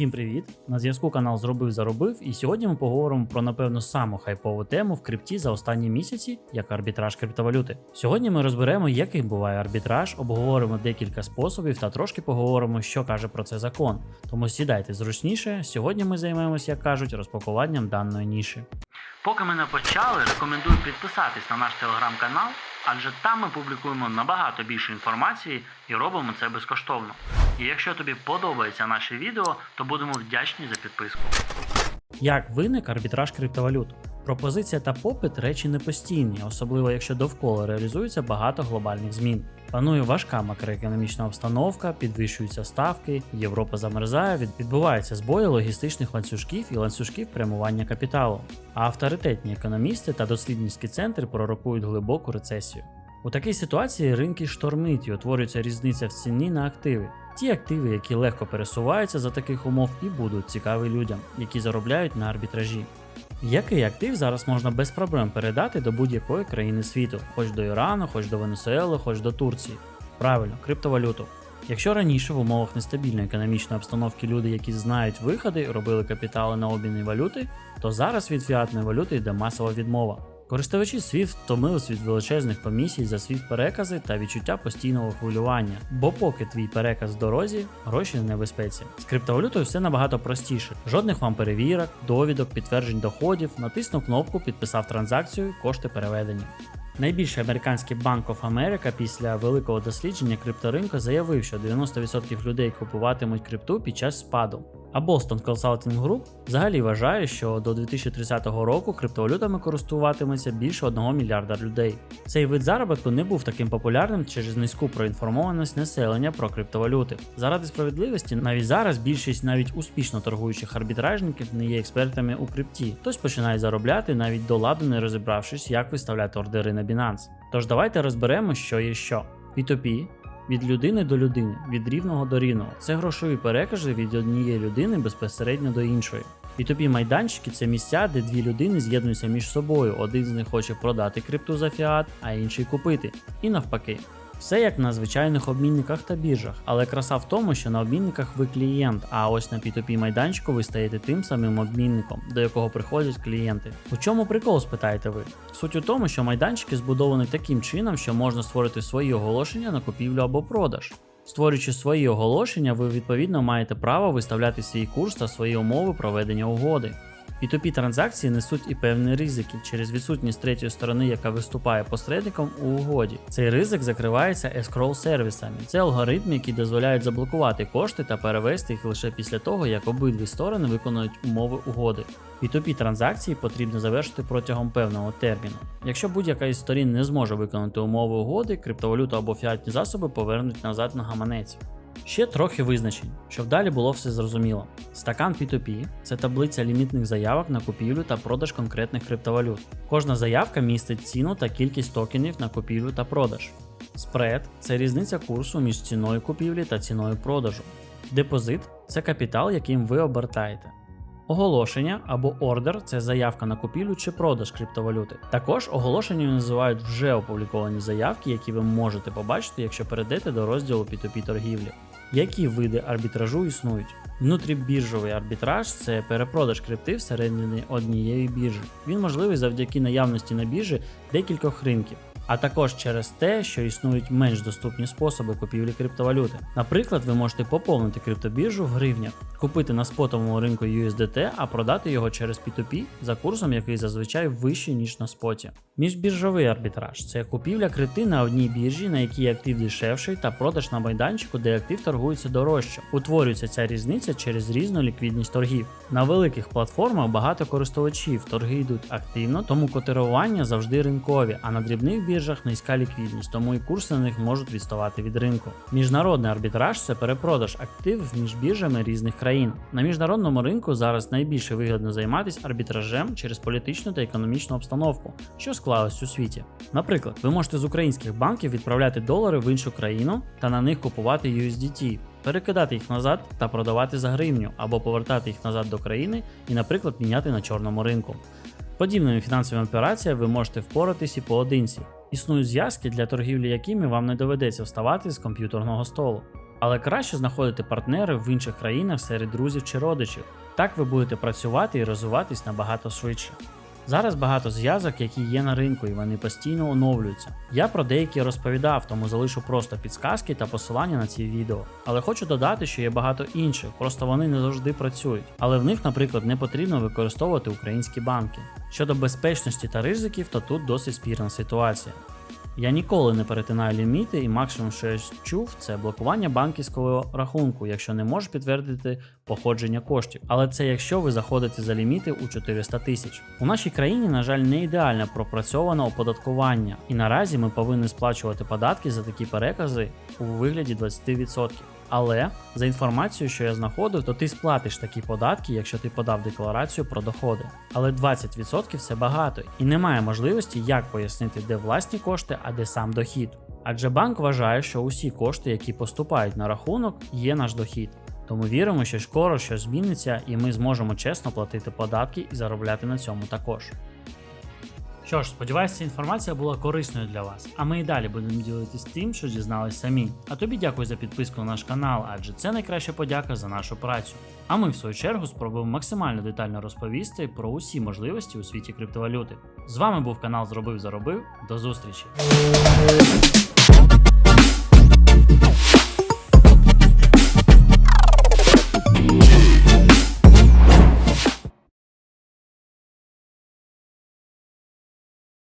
Усім привіт! На зв'язку канал Зробив Заробив, і сьогодні ми поговоримо про напевно саму хайпову тему в крипті за останні місяці, як арбітраж криптовалюти. Сьогодні ми розберемо, який буває арбітраж, обговоримо декілька способів та трошки поговоримо, що каже про це закон. Тому сідайте зручніше. Сьогодні ми займемося, як кажуть, розпакуванням даної ніші. Поки ми не почали, рекомендую підписатись на наш телеграм-канал, адже там ми публікуємо набагато більше інформації і робимо це безкоштовно. І якщо тобі подобається наше відео, то будемо вдячні за підписку. Як виник арбітраж криптовалют? Пропозиція та попит речі непостійні, особливо якщо довкола реалізується багато глобальних змін. Панує важка макроекономічна обстановка, підвищуються ставки, Європа замерзає, відбуваються збої логістичних ланцюжків і ланцюжків прямування капіталу. А авторитетні економісти та дослідницькі центри пророкують глибоку рецесію. У такій ситуації ринки штормить і утворюється різниця в ціні на активи. Ті активи, які легко пересуваються за таких умов, і будуть цікаві людям, які заробляють на арбітражі. Який актив зараз можна без проблем передати до будь-якої країни світу, хоч до Ірану, хоч до Венесуели, хоч до Турції? Правильно, криптовалюту. Якщо раніше в умовах нестабільної економічної обстановки люди, які знають виходи, робили капітали на обміни валюти, то зараз від фіатної валюти йде масова відмова. Користувачі SWIFT втомились від величезних комісій за SWIFT перекази та відчуття постійного хвилювання, бо поки твій переказ в дорозі, гроші в небезпеці. З криптовалютою все набагато простіше. Жодних вам перевірок, довідок, підтверджень доходів, натиснув кнопку, підписав транзакцію, кошти переведені. Найбільший американський Bank of America після великого дослідження крипторинку заявив, що 90% людей купуватимуть крипту під час спаду. А Boston Consulting Group взагалі вважає, що до 2030 року криптовалютами користуватиметься більше 1 мільярда людей. Цей вид заробітку не був таким популярним через низьку проінформованість населення про криптовалюти. Заради справедливості, навіть зараз більшість навіть успішно торгуючих арбітражників не є експертами у крипті. Хтось починає заробляти навіть до ладу не розібравшись, як виставляти ордери на Binance. Тож давайте розберемо, що є що. P2P від людини до людини, від рівного до рівного. Це грошові перекази від однієї людини безпосередньо до іншої. P2P майданчики це місця, де дві людини з'єднуються між собою. Один з них хоче продати крипту за фіат, а інший купити. І навпаки. Все як на звичайних обмінниках та біржах, але краса в тому, що на обмінниках ви клієнт, а ось на P2P майданчику ви стаєте тим самим обмінником, до якого приходять клієнти. У чому прикол, спитаєте ви? Суть у тому, що майданчики збудовані таким чином, що можна створити свої оголошення на купівлю або продаж. Створюючи свої оголошення, ви відповідно маєте право виставляти свій курс та свої умови проведення угоди. P2P транзакції несуть і певні ризики через відсутність третьої сторони, яка виступає посередником у угоді. Цей ризик закривається escrow сервісами. Це алгоритми, які дозволяють заблокувати кошти та перевести їх лише після того, як обидві сторони виконують умови угоди. P2P транзакції потрібно завершити протягом певного терміну. Якщо будь-яка із сторін не зможе виконати умови угоди, криптовалюту або фіатні засоби повернуть назад на гаманець. Ще трохи визначень, щоб далі було все зрозуміло. Стакан P2P це таблиця лімітних заявок на купівлю та продаж конкретних криптовалют. Кожна заявка містить ціну та кількість токенів на купівлю та продаж. Спред це різниця курсу між ціною купівлі та ціною продажу. Депозит це капітал, яким ви обертаєте. Оголошення або ордер це заявка на купівлю чи продаж криптовалюти. Також оголошенням називають вже опубліковані заявки, які ви можете побачити, якщо перейдете до розділу P2P торгівлі. Які види арбітражу існують? Внутрібіржовий арбітраж це перепродаж крипти всередині однієї біржі. Він можливий завдяки наявності на біржі декількох ринків, а також через те, що існують менш доступні способи купівлі криптовалюти. Наприклад, ви можете поповнити криптобіржу в гривнях, купити на спотовому ринку USDT, а продати його через P2P за курсом, який зазвичай вищий ніж на споті. Міжбіржовий арбітраж це купівля крипти на одній біржі, на якій актив дешевший, та продаж на майданчику, де актив торгується дорожче. Утворюється ця різниця через різну ліквідність торгів. На великих платформах багато користувачів, торги йдуть активно, тому котирування завжди ринкові, а на дрібних біржах низька ліквідність, тому і курси на них можуть відставати від ринку. Міжнародний арбітраж це перепродаж активів між біржами різних країн. На міжнародному ринку зараз найбільше вигідно займатися арбітражем через політичну та економічну обстановку, що склалась у світі. Наприклад, ви можете з українських банків відправляти долари в іншу країну та на них купувати USDT. Перекидати їх назад та продавати за гривню, або повертати їх назад до країни і, наприклад, міняти на чорному ринку. Подібними фінансовими операціями ви можете впоратись і поодинці. Існують зв'язки, для торгівлі якими вам не доведеться вставати з комп'ютерного столу. Але краще знаходити партнерів в інших країнах серед друзів чи родичів. Так ви будете працювати і розвиватись набагато швидше. Зараз багато зв'язок, які є на ринку, і вони постійно оновлюються. Я про деякі розповідав, тому залишу просто підсказки та посилання на ці відео. Але хочу додати, що є багато інших, просто вони не завжди працюють. Але в них, наприклад, не потрібно використовувати українські банки. Щодо безпечності та ризиків, то тут досить спірна ситуація. Я ніколи не перетинаю ліміти, і максимум, що я чув, це блокування банківського рахунку, якщо не можеш підтвердити походження коштів. Але це якщо ви заходите за ліміти у 400 тисяч. У нашій країні, на жаль, не ідеально пропрацьовано оподаткування, і наразі ми повинні сплачувати податки за такі перекази у вигляді 20%. Але за інформацією, що я знаходив, то ти сплатиш такі податки, якщо ти подав декларацію про доходи. Але 20% це багато, і немає можливості, як пояснити, де власні кошти, а де сам дохід. Адже банк вважає, що усі кошти, які поступають на рахунок, є наш дохід. Тому віримо, що скоро щось зміниться, і ми зможемо чесно платити податки і заробляти на цьому також. Що ж, сподіваюся, ця інформація була корисною для вас. А ми і далі будемо ділитись тим, що дізнались самі. А тобі дякую за підписку на наш канал, адже це найкраща подяка за нашу працю. А ми, в свою чергу, спробуємо максимально детально розповісти про усі можливості у світі криптовалюти. З вами був канал Зробив Заробив. До зустрічі!